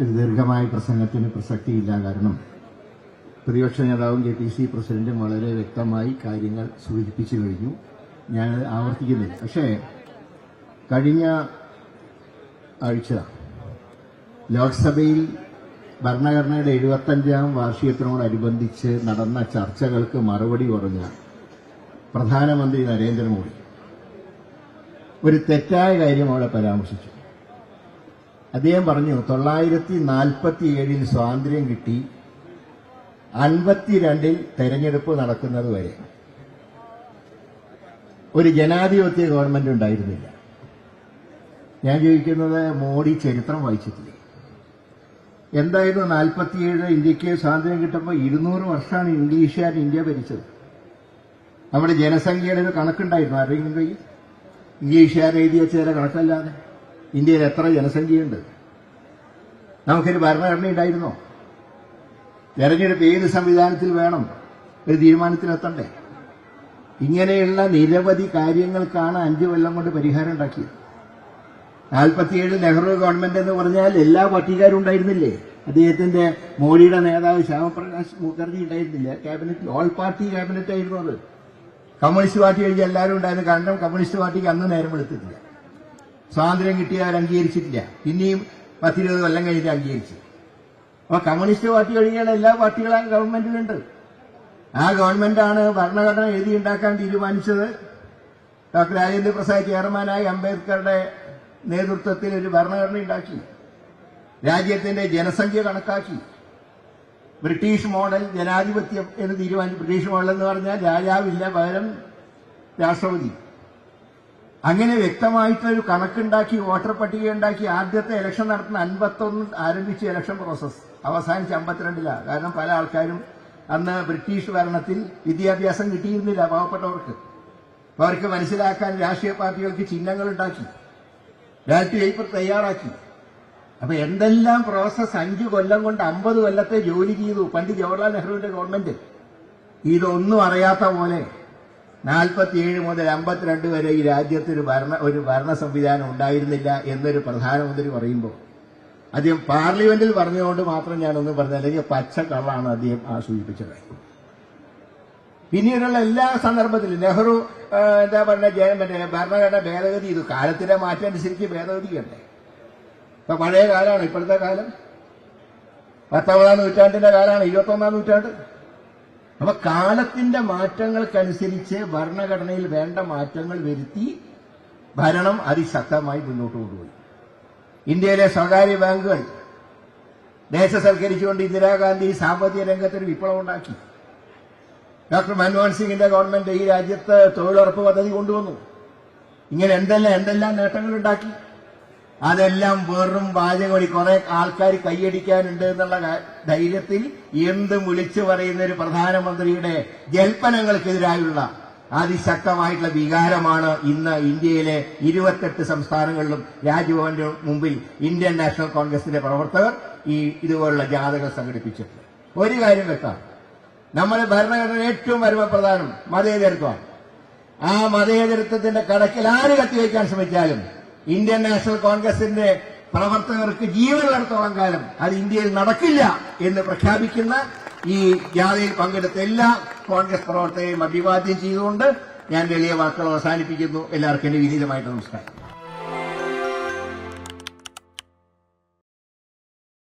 ഒരു ദീർഘമായ പ്രസംഗത്തിന് പ്രസക്തിയില്ല കാരണം പ്രതിപക്ഷ നേതാവും കെ പി സി പ്രസിഡന്റും വളരെ വ്യക്തമായി കാര്യങ്ങൾ സൂചിപ്പിച്ചു കഴിഞ്ഞു. ഞാനത് ആവർത്തിക്കുന്നില്ല. പക്ഷേ കഴിഞ്ഞ ആഴ്ച ലോക്സഭയിൽ ഭരണഘടനയുടെ എഴുപത്തഞ്ചാം വാർഷികത്തിനോടനുബന്ധിച്ച് നടന്ന ചർച്ചകൾക്ക് മറുപടി പറഞ്ഞ പ്രധാനമന്ത്രി നരേന്ദ്രമോദി ഒരു തെറ്റായ കാര്യം അവിടെ പരാമർശിച്ചു. അദ്ദേഹം പറഞ്ഞു തൊള്ളായിരത്തി നാൽപ്പത്തി ഏഴിൽ സ്വാതന്ത്ര്യം കിട്ടി അൻപത്തിരണ്ടിൽ തെരഞ്ഞെടുപ്പ് നടക്കുന്നത് വരെ. ഒരു ജനാധിപത്യ ഗവൺമെന്റ് ഉണ്ടായിരുന്നില്ല. ഞാൻ ചോദിക്കുന്നത് മോഡി ചരിത്രം വായിച്ചിട്ടില്ല? എന്തായിരുന്നു നാൽപ്പത്തിയേഴ് ഇന്ത്യയ്ക്ക് സ്വാതന്ത്ര്യം കിട്ടുമ്പോൾ ഇരുന്നൂറ് വർഷമാണ് ഇംഗ്ലീഷുകാർ ഇന്ത്യ ഭരിച്ചത്? നമ്മുടെ ജനസംഖ്യയുടെ ഒരു കണക്കുണ്ടായിരുന്നു അറിയുമ്പോൾ കയ്യിൽ? ഇംഗ്ലീഷുകാർ എഴുതി വെച്ച കണക്കല്ലാതെ? ഇന്ത്യയിൽ എത്ര ജനസംഖ്യയുണ്ട്? നമുക്കൊരു ഭരണഘടന ഉണ്ടായിരുന്നോ? തെരഞ്ഞെടുപ്പ് ഏത് സംവിധാനത്തിൽ വേണം? ഒരു തീരുമാനത്തിലെത്തണ്ടേ ഇങ്ങനെയുള്ള നിരവധി കാര്യങ്ങൾക്കാണ് അഞ്ചു കൊല്ലം കൊണ്ട് പരിഹാരം ഉണ്ടാക്കിയത്. നാൽപ്പത്തിയേഴ് നെഹ്റു ഗവൺമെന്റ് എന്ന് പറഞ്ഞാൽ എല്ലാ പാർട്ടിക്കാരും ഉണ്ടായിരുന്നില്ലേ? അദ്ദേഹത്തിന്റെ മോഡിയുടെ നേതാവ് ശ്യാമപ്രകാശ് മുഖർജി ഉണ്ടായിരുന്നില്ല? ക്യാബിനറ്റിൽ ഓൾ പാർട്ടി ക്യാബിനറ്റ് ആയിരുന്നു അത്. കമ്മ്യൂണിസ്റ്റ് പാർട്ടി കഴിഞ്ഞ് എല്ലാവരും ഉണ്ടായിരുന്നു. കാരണം കമ്മ്യൂണിസ്റ്റ് പാർട്ടിക്ക് അന്ന് നേരം എടുത്തിട്ടില്ല സ്വാതന്ത്ര്യം കിട്ടിയവർ അംഗീകരിച്ചിട്ടില്ല. പിന്നെയും പത്തിരുപത് കൊല്ലം കഴിഞ്ഞ് അംഗീകരിച്ചു. അപ്പൊ കമ്മ്യൂണിസ്റ്റ് പാർട്ടി ഒഴികെയുള്ള എല്ലാ പാർട്ടികളും ഗവൺമെന്റിലുണ്ട്. ആ ഗവൺമെന്റാണ് ഭരണഘടന എഴുതിയുണ്ടാക്കാൻ തീരുമാനിച്ചത്. ഡോക്ടർ രാജേന്ദ്ര പ്രസാദ് ചെയർമാനായി അംബേദ്കറുടെ നേതൃത്വത്തിൽ ഒരു ഭരണഘടന ഉണ്ടാക്കി. രാജ്യത്തിന്റെ ജനസംഖ്യ കണക്കാക്കി. ബ്രിട്ടീഷ് മോഡൽ ജനാധിപത്യം എന്ന് തീരുമാനിച്ചു. ബ്രിട്ടീഷ് മോഡൽ എന്ന് പറഞ്ഞാൽ രാജാവില്ല പകരം രാഷ്ട്രപതി. അങ്ങനെ വ്യക്തമായിട്ടൊരു കണക്കുണ്ടാക്കി വോട്ടർ പട്ടിക ഉണ്ടാക്കി ആദ്യത്തെ ഇലക്ഷൻ നടത്തുന്ന അൻപത്തൊന്ന് ആരംഭിച്ച ഇലക്ഷൻ പ്രോസസ് അവസാനിച്ച് അമ്പത്തിരണ്ടിലാണ് കാരണം പല ആൾക്കാരും അന്ന് ബ്രിട്ടീഷ് ഭരണത്തിൽ വിദ്യാഭ്യാസം കിട്ടിയിരുന്നില്ല പാവപ്പെട്ടവർക്ക്. അവർക്ക് മനസ്സിലാക്കാൻ രാഷ്ട്രീയ പാർട്ടികൾക്ക് ചിഹ്നങ്ങൾ ഉണ്ടാക്കി ബാലറ്റ് പേപ്പർ തയ്യാറാക്കി. അപ്പൊ എന്തെല്ലാം പ്രോസസ് അഞ്ചു കൊല്ലം കൊണ്ട് അമ്പത് കൊല്ലത്തെ ജോലി ചെയ്തു പണ്ട് ജവഹർലാൽ നെഹ്റുവിന്റെ ഗവൺമെന്റ് ഇതൊന്നും അറിയാത്ത പോലെ നാൽപ്പത്തിയേഴ് മുതൽ അമ്പത്തിരണ്ട് വരെ ഈ രാജ്യത്ത് ഒരു ഭരണ ഒരു ഭരണ സംവിധാനം ഉണ്ടായിരുന്നില്ല എന്നൊരു പ്രധാനമന്ത്രി പറയുമ്പോൾ അദ്ദേഹം പാർലമെന്റിൽ പറഞ്ഞുകൊണ്ട് മാത്രം ഞാനൊന്നും പറഞ്ഞ അല്ലെങ്കിൽ പച്ചക്കള്ളാണ് അദ്ദേഹം ആ സൂചിപ്പിച്ചത് പിന്നീടുള്ള എല്ലാ സന്ദർഭത്തിലും നെഹ്റു എന്താ പറഞ്ഞ മറ്റേ ഭരണഘടന ഭേദഗതി ചെയ്തു കാലത്തിന്റെ മാറ്റം അനുസരിച്ച് ഭേദഗതി ചെയ്യണ്ടേ ഇപ്പൊ പഴയ കാലമാണ് ഇപ്പോഴത്തെ കാലം. പത്തൊമ്പതാം നൂറ്റാണ്ടിന്റെ കാലമാണ് ഇരുപത്തൊന്നാം നൂറ്റാണ്ട്. അപ്പൊ കാലത്തിന്റെ മാറ്റങ്ങൾക്കനുസരിച്ച് ഭരണഘടനയിൽ വേണ്ട മാറ്റങ്ങൾ വരുത്തി ഭരണം അതിശക്തമായി മുന്നോട്ട് കൊണ്ടുപോയി. ഇന്ത്യയിലെ സ്വകാര്യ ബാങ്കുകൾ ദേശസൽക്കരിച്ചുകൊണ്ട് ഇന്ദിരാഗാന്ധി സാമ്പത്തിക രംഗത്തൊരു വിപ്ലവം ഉണ്ടാക്കി ഡോക്ടർ മൻമോഹൻ സിംഗിന്റെ ഗവൺമെന്റ് ഈ രാജ്യത്ത് തൊഴിലുറപ്പ് പദ്ധതി കൊണ്ടുവന്നു. ഇങ്ങനെ എന്തെല്ലാം എന്തെല്ലാം നേട്ടങ്ങൾ ഉണ്ടാക്കി. അതെല്ലാം വെറും വാചകമൊഴി കുറെ ആൾക്കാർ കൈയടിക്കാനുണ്ട് എന്നുള്ള ധൈര്യത്തിൽ എന്തും വിളിച്ചു പറയുന്ന ഒരു പ്രധാനമന്ത്രിയുടെ ജൽപ്പനങ്ങൾക്കെതിരായുള്ള അതിശക്തമായിട്ടുള്ള വികാരമാണ് ഇന്ന് ഇന്ത്യയിലെ ഇരുപത്തെട്ട് സംസ്ഥാനങ്ങളിലും രാജ്ഭവന്റെ മുമ്പിൽ ഇന്ത്യൻ നാഷണൽ കോൺഗ്രസിന്റെ പ്രവർത്തകർ ഈ ഇതുപോലുള്ള ജാഥകൾ സംഘടിപ്പിച്ചിട്ടുണ്ട്. ഒരു കാര്യം വ്യക്തമാണ്. നമ്മുടെ ഭരണഘടന ഏറ്റവും പരമപ്രധാനം മതേതരത്വമാണ്. ആ മതേതരത്വത്തിന്റെ കടക്കിൽ ആര് കത്തിവെക്കാൻ ശ്രമിച്ചാലും ഇന്ത്യൻ നാഷണൽ കോൺഗ്രസിന്റെ പ്രവർത്തകർക്ക് ജീവനുള്ളിടത്തോളം കാലം അത് ഇന്ത്യയിൽ നടക്കില്ല എന്ന് പ്രഖ്യാപിക്കുന്ന ഈ ജാഥയിൽ പങ്കെടുത്ത എല്ലാ കോൺഗ്രസ് പ്രവർത്തകരെയും അഭിവാദ്യം ചെയ്തുകൊണ്ട് ഞാൻ വലിയ വാക്കുകൾ അവസാനിപ്പിക്കുന്നു. എല്ലാവർക്കും എന്റെ വിനീതമായിട്ട് നമസ്കാരം.